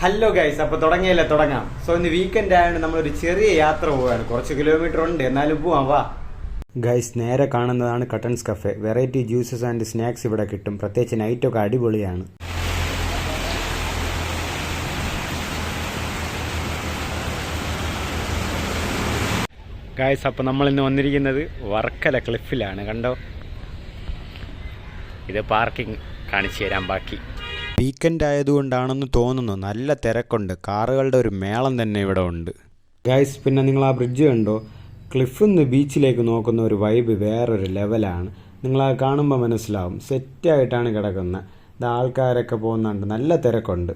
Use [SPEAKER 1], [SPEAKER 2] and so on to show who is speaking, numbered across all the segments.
[SPEAKER 1] Hello guys അപ്പൊ തുടങ്ങിയല്ലേ? തുടങ്ങാം. So ഇന്ന് വീക്കെൻഡ് ആയതുകൊണ്ട് നമ്മളൊരു ചെറിയ യാത്ര പോവുകയാണ് കുറച്ച് കിലോമീറ്റർ ഉണ്ട്. എന്നാലും പോവാം. വാ. ഗൈസ് നേരെ കാണുന്നതാണ് Kattans cafe variety juices and snacks ഇവിടെ കിട്ടും. പ്രത്യേകിച്ച് നൈറ്റൊക്കെ അടിപൊളിയാണ്. ഗായ്സ് അപ്പോൾ നമ്മൾ ഇന്ന് വന്നിരിക്കുന്നത് വർക്കല ക്ലിഫിലാണ് കണ്ടോ? ഇത് പാർക്കിംഗ് കാണിച്ചു തരാം ബാക്കി. വീക്കെൻഡ് ആയതുകൊണ്ടാണെന്ന് തോന്നുന്നു. നല്ല തിരക്കുണ്ട്. കാറുകളുടെ ഒരു മേളം തന്നെ ഇവിടെ ഉണ്ട്. ഗൈസ് പിന്നെ നിങ്ങൾ ആ ബ്രിഡ്ജ് കണ്ടോ? ക്ലിഫിൽ നിന്ന് ബീച്ചിലേക്ക് നോക്കുന്ന ഒരു വൈബ് വേറൊരു ലെവലാണ് നിങ്ങൾ ആ കാണുമ്പോൾ മനസ്സിലാവും. സെറ്റായിട്ടാണ് കിടക്കുന്നത് ഇത് ആൾക്കാരൊക്കെ പോകുന്നുണ്ട്. നല്ല തിരക്കുണ്ട്.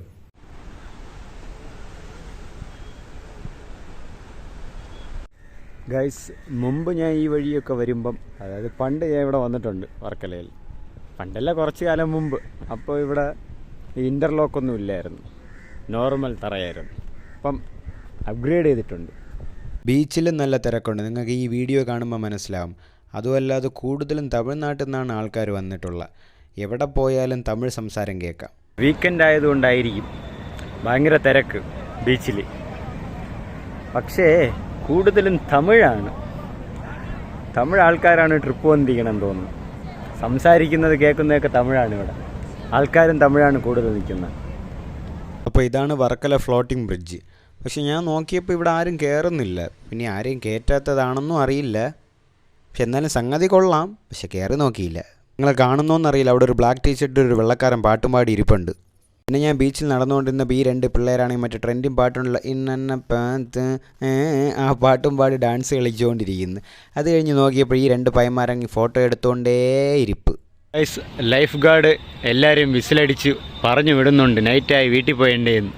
[SPEAKER 1] ഗൈസ് മുമ്പ് ഞാൻ ഈ വഴിയൊക്കെ വരുമ്പം അതായത് പണ്ട് ഞാൻ ഇവിടെ വന്നിട്ടുണ്ട് വർക്കലയിൽ. പണ്ടല്ല കുറച്ച് കാലം മുമ്പ്. അപ്പോൾ ഇവിടെ ഇന്റർലോക്കൊന്നും ഇല്ലായിരുന്നു നോർമൽ തറയായിരുന്നു. അപ്പം അപ്ഗ്രേഡ് ചെയ്തിട്ടുണ്ട്. ബീച്ചിലും നല്ല തിരക്കുണ്ട്. നിങ്ങൾക്ക് ഈ വീഡിയോ കാണുമ്പോൾ മനസ്സിലാവും. അതുമല്ലാതെ കൂടുതലും തമിഴ്നാട്ടിൽ നിന്നാണ് ആൾക്കാർ വന്നിട്ടുള്ളത് എവിടെ പോയാലും തമിഴ് സംസാരം കേൾക്കാം. വീക്കെൻഡ് ആയതുകൊണ്ടായിരിക്കും ഭയങ്കര തിരക്ക് ബീച്ചിൽ. പക്ഷേ കൂടുതലും തമിഴാണ്. തമിഴ് ആൾക്കാരാണ് ട്രിപ്പ് വന്നിരിക്കണമെന്ന് തോന്നുന്നു. സംസാരിക്കുന്നത് കേൾക്കുന്നതൊക്കെ തമിഴാണ് ഇവിടെ. ആൾക്കാരും തമിഴാണ് കൂടുതൽ നിൽക്കുന്നത്. അപ്പോൾ ഇതാണ് വർക്കല ഫ്ലോട്ടിംഗ് ബ്രിഡ്ജ്. പക്ഷെ ഞാൻ നോക്കിയപ്പോൾ ഇവിടെ ആരും കയറുന്നില്ല പിന്നെ ആരെയും കയറ്റാത്തതാണെന്നും അറിയില്ല. പക്ഷെ എന്നാലും സംഗതി കൊള്ളാം. പക്ഷെ കയറി നോക്കിയില്ല. നിങ്ങൾ കാണുന്നോന്നറിയില്ല അവിടെ ഒരു ബ്ലാക്ക് ടീഷർട്ട് ഒരു വെള്ളക്കാരൻ പാട്ടും പാടി ഇരിപ്പുണ്ട്. പിന്നെ ഞാൻ ബീച്ചിൽ നടന്നുകൊണ്ടിരുന്നപ്പോൾ ഈ രണ്ട് പിള്ളേരാണെങ്കിൽ മറ്റേ ട്രെൻഡിങ് പാട്ടുള്ള ഇന്ന പാത്ത് ആ പാട്ടും പാടി ഡാൻസ് കളിച്ചുകൊണ്ടിരിക്കുന്നു. അത് കഴിഞ്ഞ് നോക്കിയപ്പോൾ ഈ രണ്ട് പയ്യന്മാരങ്ങി ഫോട്ടോ എടുത്തുകൊണ്ടേ ഇരിപ്പ്. ലൈഫ് ഗാർഡ് എല്ലാവരും വിസിലടിച്ച് പറഞ്ഞു വിടുന്നുണ്ട്. നൈറ്റായി വീട്ടിൽ പോയേണ്ടേന്ന്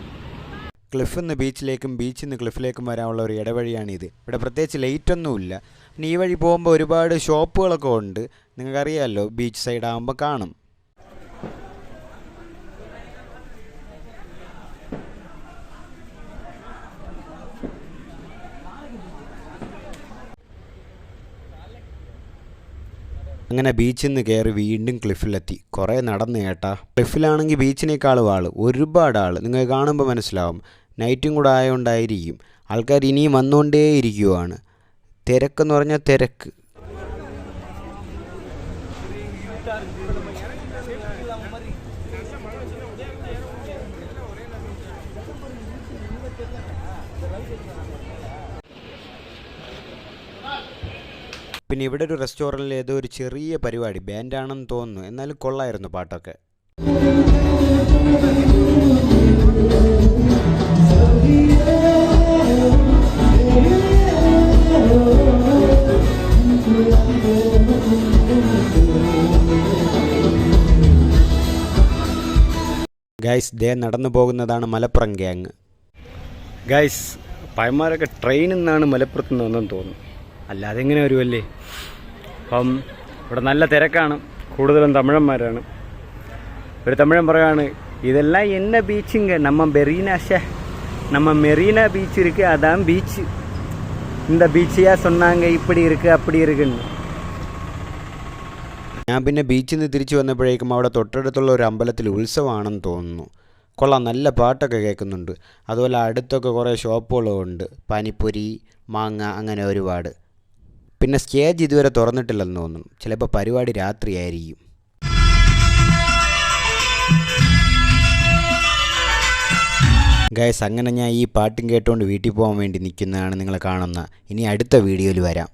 [SPEAKER 1] ക്ലിഫിൽ നിന്ന് ബീച്ചിലേക്കും ബീച്ചിൽ നിന്ന് ക്ലിഫിലേക്കും വരാനുള്ള ഒരു ഇടവഴിയാണിത്. ഇവിടെ പ്രത്യേകിച്ച് ലൈറ്റൊന്നുമില്ല പിന്നെ ഈ വഴി പോകുമ്പോൾ ഒരുപാട് ഷോപ്പുകളൊക്കെ ഉണ്ട്. നിങ്ങൾക്കറിയാമല്ലോ ബീച്ച് സൈഡ് ആകുമ്പോൾ കാണും. അങ്ങനെ ബീച്ചിൽ നിന്ന് കയറി വീണ്ടും ക്ലിഫിലെത്തി. കുറേ നടന്നു കേട്ടാ ക്ലിഫിലാണെങ്കിൽ ബീച്ചിനേക്കാളും ആൾ ഒരുപാട് ആൾ നിങ്ങൾ കാണുമ്പോൾ മനസ്സിലാവും. നൈറ്റും കൂടെ ആയതുകൊണ്ടായിരിക്കും ആൾക്കാർ ഇനിയും വന്നുകൊണ്ടേയിരിക്കുവാണ് തിരക്കെന്ന് പറഞ്ഞാൽ തിരക്ക്. പിന്നെ ഇവിടെ ഒരു റെസ്റ്റോറന്റിൽ ഏതോ ഒരു ചെറിയ പരിപാടി ബാൻഡാണെന്ന് തോന്നുന്നു. എന്നാലും കൊള്ളായിരുന്നു പാട്ടൊക്കെ. ഗൈസ് ദേ നടന്നു പോകുന്നതാണ് മലപ്പുറം ഗ്യാങ് ഗൈസ് പയന്മാരൊക്കെ ട്രെയിനിൽ നിന്നാണ് മലപ്പുറത്ത് നിന്ന് വന്നെന്ന് തോന്നുന്നു. അല്ലാതെ എങ്ങനെ വരുമല്ലേ അപ്പം ഇവിടെ നല്ല തിരക്കാണ് കൂടുതലും തമിഴന്മാരാണ് ഒരു തമിഴൻ പറയാണ് இதெல்லாம் என்ன பீச்சுங்க நம்ம மெரீனா ஷே நம்ம மெரீனா பீச் இருக்கு அதான் பீச் இந்த பீச்சையா சொன்னாங்க இப்படி இருக்கு அப்படி இருக்குன்னு ഞാൻ പിന്നെ ബീച്ചിൽ നിന്ന് തിരിച്ചു വന്നപ്പോഴേക്കും അവിടെ തൊട്ടടുത്തുള്ള ഒരു അമ്പലത്തിൽ ഉത്സവമാണെന്ന് തോന്നുന്നു കൊള്ളാം നല്ല പാട്ടൊക്കെ കേൾക്കുന്നുണ്ട് അതുപോലെ അടുത്തൊക്കെ കുറേ ഷോപ്പുകളും ഉണ്ട് പാനിപ്പൊരി മാങ്ങ അങ്ങനെ ഒരുപാട് പിന്നെ സ്റ്റേജ് ഇതുവരെ തുറന്നിട്ടില്ലെന്ന് തോന്നുന്നു. ചിലപ്പോൾ പരിപാടി രാത്രിയായിരിക്കും. ഗൈസ് അങ്ങനെ ഞാൻ ഈ പാട്ടും കേട്ടുകൊണ്ട് വീട്ടിൽ പോകാൻ വേണ്ടി നിൽക്കുന്നതാണ് നിങ്ങൾ കാണുന്ന. ഇനി അടുത്ത വീഡിയോയിൽ വരാം.